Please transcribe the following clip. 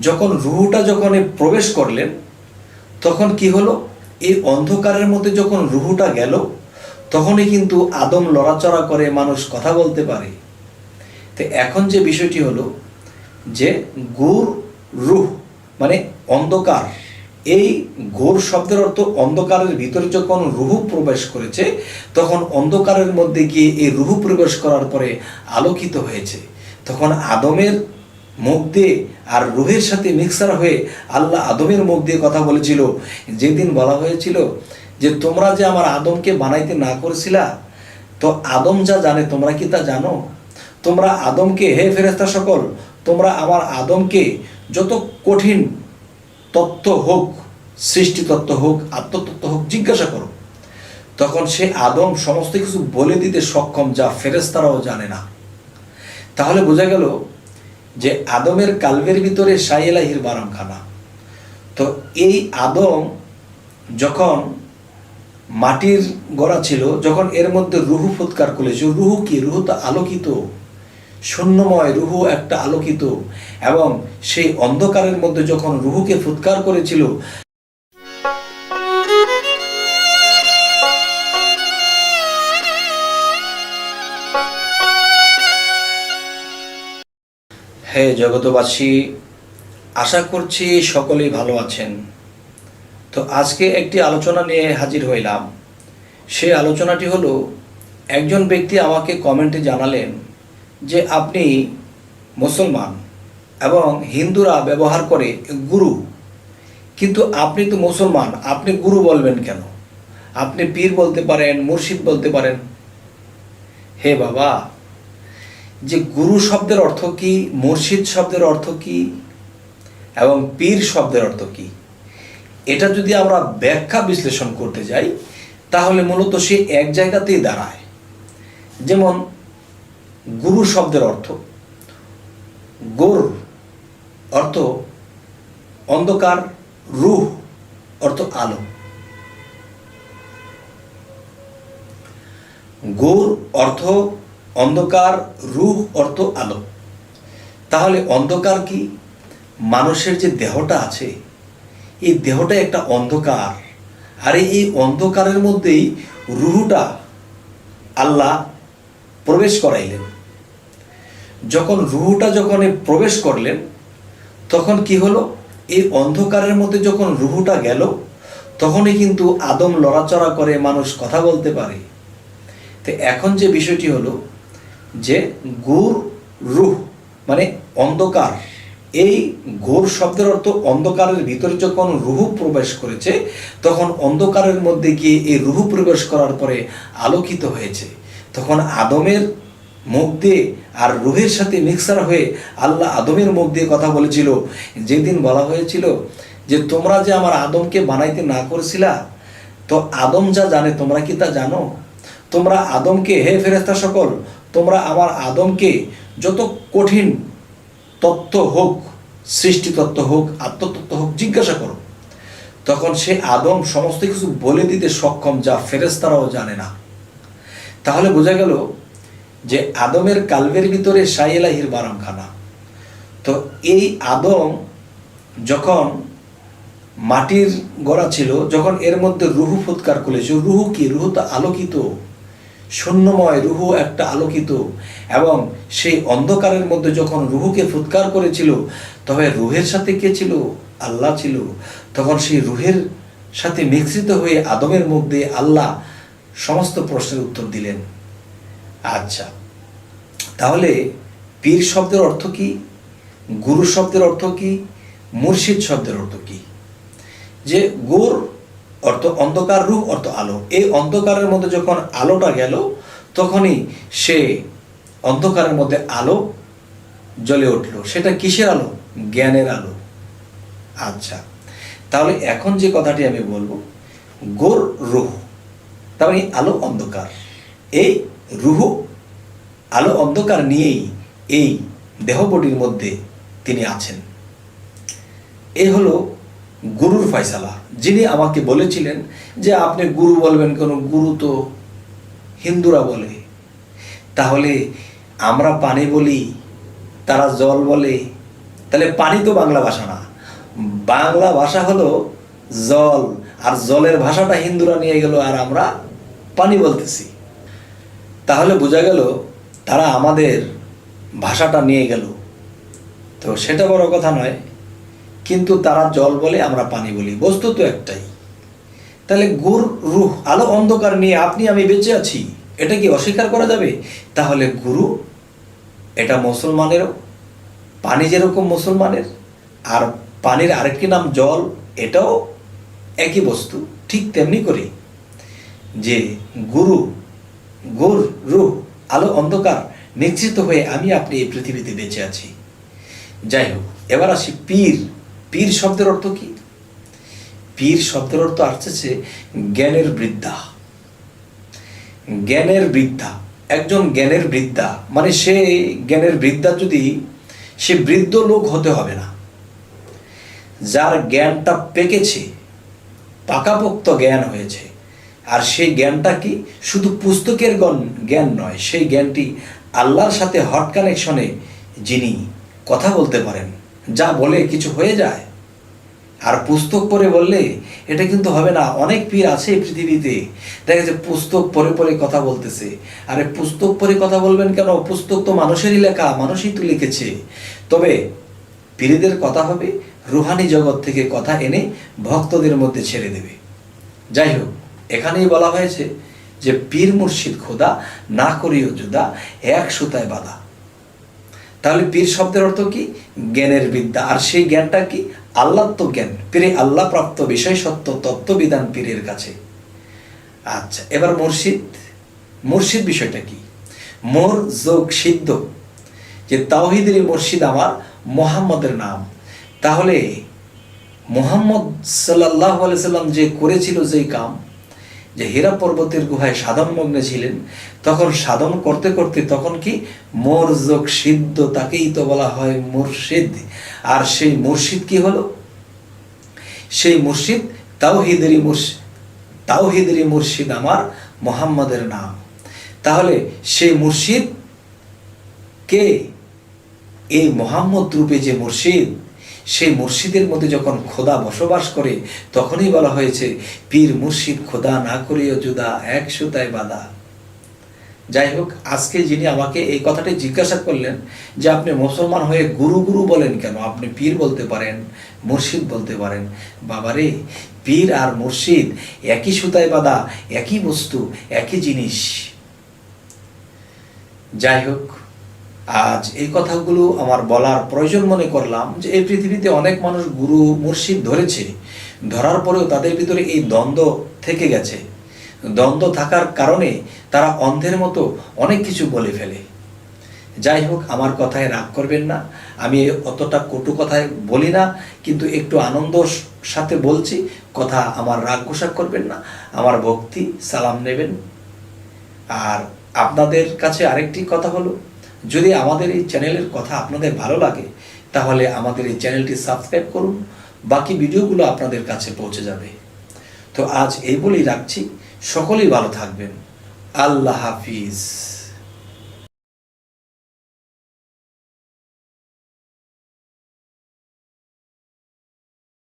যখন রুহুটা যখন প্রবেশ করলেন, তখন কি হলো? এই অন্ধকারের মধ্যে যখন রুহুটা গেল, তখনই কিন্তু আদম লড়াচড়া করে মানুষ কথা বলতে পারে। তো এখন যে বিষয়টি হলো যে গুর রুহ মানে অন্ধকার, এই ঘোর শব্দের অর্থ অন্ধকারের ভিতরে যখন রুহু প্রবেশ করেছে, তখন অন্ধকারের মধ্যে গিয়ে এই রুহু প্রবেশ করার পরে আলোকিত হয়েছে। তখন আদমের মুখ দিয়ে আর রুহের সাথে মিক্সার হয়ে আল্লাহ আদমের মুখ দিয়ে কথা বলেছিল। যেদিন বলা হয়েছিল যে, তোমরা যে আমার আদমকে বানাইতে না করেছিলা, তো আদম যা জানে তোমরা কি তা জানো? তোমরা আদমকে, হে ফেরেস্তা সকল, তোমরা আমার আদমকে যত কঠিন তত্ত্ব হোক, সৃষ্টি তত্ত্ব হোক, আত্মতত্ত্ব হোক, জিজ্ঞাসা করো। তখন সে আদম সমস্ত কিছু বলে দিতে সক্ষম যা ফেরেস্তারাও জানে না। তাহলে বোঝা গেল যে আদমের কালবের ভিতরে সাইলাহির বারামখানা। তো এই আদম যখন মাটির গড়া ছিল, যখন এর মধ্যে রুহু ফুৎকার করেছে রুহু কি? রুহু তো আলোকিত, শূন্যময় রুহু একটা আলোকিত, এবং সেই অন্ধকারের মধ্যে যখন রুহুকে ফুৎকার করেছিল হে জগতবাসী আশা করছি সকলেই ভালো আছেন। তো আজকে একটি আলোচনা নিয়ে হাজির হইলাম। সেই আলোচনাটি হলো, একজন ব্যক্তি আমাকে কমেন্টে জানালেন যে আপনি মুসলমান এবং হিন্দুরা ব্যবহার করে গুরু। কিন্তু আপনি তো মুসলমান, আপনি গুরু বলবেন কেন? আপনি পীর বলতে পারেন, মুর্শিদ বলতে পারেন। হে বাবা যে গুরু শব্দের অর্থ কি, মুর্শিদ শব্দের অর্থ কি, এবং পীর শব্দের অর্থ কি? এটা যদি আমরা ব্যাখ্যা বিশ্লেষণ করতে যাই, তাহলে মূলত সে এক জায়গাতেই দাঁড়ায়। যেমন, গুরু শব্দের অর্থ, গোর অর্থ অন্ধকার, রুহ অর্থ আলো। গোর অর্থ অন্ধকার রুহ অর্থ, আলো। তাহলে অন্ধকার কি? মানুষের যে দেহটা আছে, এই দেহটা একটা অন্ধকার। আর এই অন্ধকারের মধ্যেই রুহুটা আল্লাহ প্রবেশ করাইলেন। যখন রুহুটা যখন প্রবেশ করলেন, তখন কি হলো? এই অন্ধকারের মধ্যে যখন রুহুটা গেল, তখনই কিন্তু আদম লড়াচড়া করে মানুষ কথা বলতে পারে। তো এখন যে বিষয়টি হলো যে গুর রুহ মানে অন্ধকার। এই ঘোর শব্দের অর্থ অন্ধকারের ভিতরে যখন রুহু প্রবেশ করেছে, তখন অন্ধকারের মধ্যে গিয়ে এই রুহু প্রবেশ করার পরে আলোকিত হয়েছে। তখন আদমের মুখ দিয়ে আর রুহের সাথে মিক্সার হয়ে আল্লাহ আদমের মুখ দিয়ে কথা বলেছিল। যেদিন বলা হয়েছিল যে, তোমরা যে আমার আদমকে বানাইতে না করেছিলা, তো আদম যা জানে তোমরা কি তা জানো? তোমরা আদমকে হে ফেরেস্তা সকল তোমরা আমার আদমকে যত কঠিন তত্ত্ব হোক, সৃষ্টি তত্ত্ব হোক, আত্মতত্ত্ব হোক, জিজ্ঞাসা করো। তখন সে আদম সমস্ত কিছু বলে দিতে সক্ষম যা ফেরেস্তারাও জানে না। তাহলে বোঝা গেল যে আদমের কালবের ভিতরে সাইয়েলাহির বারামখানা। তো এই আদম যখন মাটির গড়া ছিল, যখন এর মধ্যে রুহু ফুৎকার করেছে রুহু কি? রুহু তো আলোকিত। শূন্যময় রুহু একটা আলোকিত এবং সেই অন্ধকারের মধ্যে যখন রুহুকে ফুৎকার করেছিল, তবে রুহের সাথে কে ছিল? আল্লাহ ছিল। তখন সেই রুহের সাথে মিশ্রিত হয়ে আদমের মধ্যে আল্লাহ সমস্ত প্রশ্নের উত্তর দিলেন। আচ্ছা তাহলে পীর শব্দের অর্থ কি? গুরু শব্দের অর্থ কি? মুর্শিদ শব্দের অর্থ কি? যে গোর অর্থ অন্ধকার রূপ, অর্থ আলো। এই অন্ধকারের মধ্যে যখন আলোটা গেল, তখনই সে অন্ধকারের মধ্যে আলো জ্বলে উঠল। সেটা কিসের আলো? জ্ঞানের আলো। আচ্ছা তাহলে এখন যে কথাটি আমি বলব, গোর রুহ, তার মানে আলো অন্ধকার। এই রুহ, আলো অন্ধকার নিয়েই এই দেহবটির মধ্যে তিনি আছেন। এই হলো গুরুর ফয়সালা। যিনি আমাকে বলেছিলেন যে আপনি গুরু বলবেন কেন? গুরু তো হিন্দুরা বলে। তাহলে আমরা পানি বলি, তারা জল বলে। তাহলে পানি তো বাংলা ভাষা না। বাংলা ভাষা হলো জল, আর জলের ভাষাটা হিন্দুরা নিয়ে গেল আর আমরা পানি বলতেছি। তাহলে বোঝা গেল তারা আমাদের ভাষাটা নিয়ে গেল। তো সেটা বড় কথা নয় কিন্তু তারা জল বলে আমরা পানি বলি। বস্তু তো একটাই। তাহলে গুর রুহ, আলো, অন্ধকার নিয়ে আপনি আমি বেঁচে আছি, এটা কি অস্বীকার করা যাবে? তাহলে গুরু, এটা মুসলমানেরও, পানি যেরকম মুসলমানের, আর পানির আরেকটি নাম জল, এটাও একই বস্তু, ঠিক তেমনি করে যে গুরু গুর রুহ, আলো, অন্ধকার নিশ্চিত হয়ে আমি আপনি এই পৃথিবীতে বেঁচে আছি। যাই হোক, এবার আসি পীর। পীর শব্দের অর্থ কি? পীর শব্দের অর্থ আসছে জ্ঞানের বৃদ্ধা। জ্ঞানের বৃদ্ধা, একজন জ্ঞানের বৃদ্ধা মানে সে জ্ঞানের বৃদ্ধা যদি সে বৃদ্ধ লোক হতে হবে না, যার জ্ঞানটা পেকেছে, পাকাপোক্ত জ্ঞান হয়েছে, আর সেই জ্ঞানটা কি শুধু পুস্তকের জ্ঞান নয়, সেই জ্ঞানটি আল্লাহর সাথে হট কানেকশনে যিনি কথা বলতে পারেন যা বলে কিছু হয়ে যায়। আর পুস্তক পড়ে বললে এটা কিন্তু হবে না। অনেক পীর আছে পৃথিবীতে। দেখা যাচ্ছে পুস্তক পড়ে পড়ে কথা বলতেছে। আরে পুস্তক পড়ে কথা বলবেন কেন? পুস্তক তো মানুষেরই লেখা, মানুষই তো লিখেছে। তবে পীরদের কথা হবে, রুহানি জগৎ থেকে কথা এনে ভক্তদের মধ্যে ছেড়ে দেবে। যাই হোক, এখানেই বলা হয়েছে যে পীর মুর্শিদ খোদা, না করিও জুদা এক সুতায় বাঁধা। তাহলে পীর শব্দের অর্থ কি? জ্ঞানের বিদ্যা। আর সেই জ্ঞানটা কি? আল্লাহ তো জ্ঞান। পীরে আল্লাহ প্রাপ্ত বিষয় সত্য, তত্ত্ববিধান পীরের কাছে। আচ্ছা এবার মুর্শিদ। মুর্শিদ বিষয়টা কি? মোর যোগ সিদ্ধ। যে তাওহিদের মুর্শিদ আমার মোহাম্মদের নাম। তাহলে মোহাম্মদ সাল্লাহ সাল্লাম যে করেছিল যেই কাম যে হীরা পর্বতের গুহায় সাধন মগ্নে ছিলেন, তখন সাধন করতে করতে তখন কি মোর যোগ সিদ্ধ তাকেই তো বলা হয় মুর্শিদ। আর সেই মুর্শিদ কি হলো? সেই মুর্শিদ তাওহিদেরই মুর্শিদ তাওহিদেরই মুর্শিদ আমার মোহাম্মদের নাম। তাহলে সেই মুর্শিদ কে? এই মোহাম্মদ রূপে যে মুর্শিদ সেই মুর্শিদের মধ্যে যখন খোদা বসবাস করে, তখনই বলা হয়েছে, পীর মুর্শিদ খোদা না করিও জুদা এক সুতায় বাঁধা। যাই হোক, আজকে যিনি আমাকে এই কথাটি জিজ্ঞাসা করলেন যে আপনি মুসলমান হয়ে গুরু গুরু বলেন কেন? আপনি পীর বলতে পারেন, মুর্শিদ বলতে পারেন। বাবারে, পীর আর মুর্শিদ একই সুতায় বাঁধা, একই বস্তু, একই জিনিস। যাই হোক আজ এই কথাগুলো আমার বলার প্রয়োজন মনে করলাম যে এই পৃথিবীতে অনেক মানুষ গুরু মুর্শিদ ধরেছে। ধরার পরেও তাদের ভিতরে এই দ্বন্দ্ব থেকে গেছে। দ্বন্দ্ব থাকার কারণে তারা অন্ধের মতো অনেক কিছু বলে ফেলে। যাই হোক, আমার কথায় রাগ করবেন না। আমি অতটা কটু কথায় বলি না, কিন্তু একটু আনন্দর সাথে বলছি। কথা আমার রাগ গোসা করবেন না। আমার ভক্তি সালাম নেবেন। আর আপনাদের কাছে আরেকটি কথা হলো যদি আমাদের এই চ্যানেলের কথা আপনাদের ভালো লাগে, তাহলে আমাদের এই চ্যানেলটি সাবস্ক্রাইব করুন। বাকি ভিডিওগুলো আপনাদের কাছে পৌঁছে যাবে। তো আজ এই বলেই রাখছি। সকলেই ভালো থাকবেন। আল্লাহ হাফিজ।